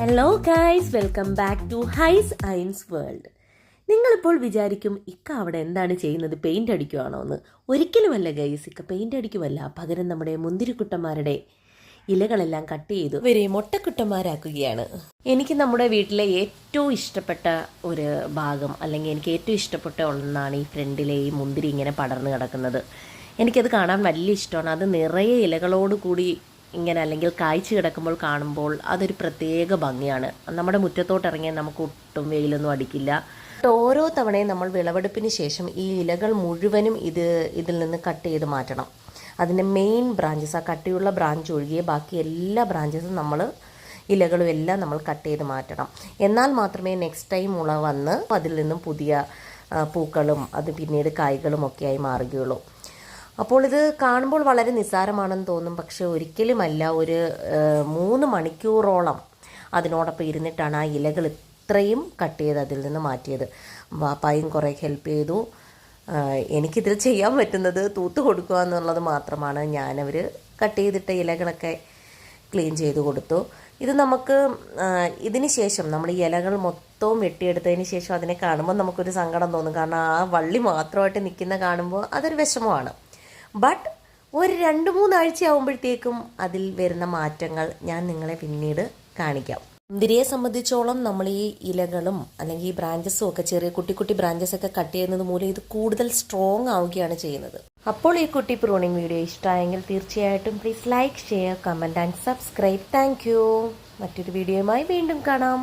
Hello guys welcome back to ഹൈസ് ഐൻസ് world നിങ്ങളിപ്പോൾ വിചാരിക്കും ഇക്ക അവിടെ എന്താണ് ചെയ്യുന്നത്? പെയിന്റ് അടിക്കുവാണോ എന്ന്. ഒരിക്കലുമല്ല ഗൈസ് ഇക്ക പെയിന്റ് അടിക്കുമല്ല പകരം നമ്മുടെ മുന്തിരിക്കുട്ടന്മാരുടെ ഇലകളെല്ലാം കട്ട് ചെയ്തു ഇവരെ മൊട്ടക്കുട്ടന്മാരാക്കുകയാണ്. എനിക്ക് നമ്മുടെ വീട്ടിലെ ഏറ്റവും ഇഷ്ടപ്പെട്ട ഒരു ഭാഗം അല്ലെങ്കിൽ എനിക്ക് ഏറ്റവും ഇഷ്ടപ്പെട്ട ഒന്നാണ് ഈ ഫ്രണ്ടിലെ ഈ മുന്തിരി ഇങ്ങനെ പടർന്നു കിടക്കുന്നത്. എനിക്കത് കാണാൻ വലിയ ഇഷ്ടമാണ്. അത് നിറയെ ഇലകളോട് കൂടി ഇങ്ങനെ അല്ലെങ്കിൽ കായ്ച്ചു കിടക്കുമ്പോൾ കാണുമ്പോൾ അതൊരു പ്രത്യേക ഭംഗിയാണ്. നമ്മുടെ മുറ്റത്തോട്ട് ഇറങ്ങിയാൽ നമുക്ക് ഒട്ടും വെയിലൊന്നും അടിക്കില്ല. ഓരോ തവണയും നമ്മൾ വിളവെടുപ്പിന് ശേഷം ഈ ഇലകൾ മുഴുവനും ഇത് ഇതിൽ നിന്ന് കട്ട് ചെയ്ത് മാറ്റണം. അതിന്റെ മെയിൻ ബ്രാഞ്ചസ് ആ കട്ടിയുള്ള ബ്രാഞ്ച് ഒഴികെ ബാക്കി എല്ലാ ബ്രാഞ്ചസും നമ്മൾ ഇലകളും എല്ലാം നമ്മൾ കട്ട് ചെയ്ത് മാറ്റണം. എന്നാൽ മാത്രമേ നെക്സ്റ്റ് ടൈം മുള വന്ന് അതിൽ നിന്നും പുതിയ പൂക്കളും അത് പിന്നീട് കായ്കളും ഒക്കെയായി മാറുകയുള്ളൂ. അപ്പോൾ ഇത് കാണുമ്പോൾ വളരെ നിസ്സാരമാണെന്ന് തോന്നും. പക്ഷെ ഒരിക്കലുമല്ല ഒരു മൂന്ന് മണിക്കൂറോളം അതിനോടൊപ്പം ഇരുന്നിട്ടാണ് ആ ഇലകൾ ഇത്രയും കട്ട് ചെയ്ത് അതിൽ നിന്ന് മാറ്റിയത്. വാപ്പായും കുറേ ഹെൽപ്പ് ചെയ്തു. എനിക്കിതിൽ ചെയ്യാൻ പറ്റുന്നത് തൂത്ത് കൊടുക്കുക എന്നുള്ളത് മാത്രമാണ്. ഞാനവർ കട്ട് ചെയ്തിട്ട ഇലകളൊക്കെ ക്ലീൻ ചെയ്ത് കൊടുത്തു. ഇത് നമുക്ക് ഇതിന് ശേഷം നമ്മൾ ഈ ഇലകൾ മൊത്തവും വെട്ടിയെടുത്തതിന് ശേഷം അതിനെ കാണുമ്പോൾ നമുക്കൊരു സങ്കടം തോന്നും. കാരണം ആ വള്ളി മാത്രമായിട്ട് നിൽക്കുന്ന കാണുമ്പോൾ അതൊരു വിഷമമാണ്. ബട്ട് ഒരു രണ്ട് മൂന്നാഴ്ച ആകുമ്പോഴത്തേക്കും അതിൽ വരുന്ന മാറ്റങ്ങൾ ഞാൻ നിങ്ങളെ പിന്നീട് കാണിക്കാം. മുന്തിരിയെ സംബന്ധിച്ചോളം നമ്മൾ ഈ ഇലകളും അല്ലെങ്കിൽ ഈ ബ്രാഞ്ചസും ഒക്കെ ചെറിയ കുട്ടി കുട്ടി ബ്രാഞ്ചസ് ഒക്കെ കട്ട് ചെയ്യുന്നത് മൂലം ഇത് കൂടുതൽ സ്ട്രോങ് ആവുകയാണ് ചെയ്യുന്നത്. അപ്പോൾ ഈ കുട്ടി പ്രൂണിങ് വീഡിയോ ഇഷ്ടമായെങ്കിൽ തീർച്ചയായിട്ടും please like share comment and subscribe thank മറ്റൊരു വീഡിയോയുമായി വീണ്ടും കാണാം.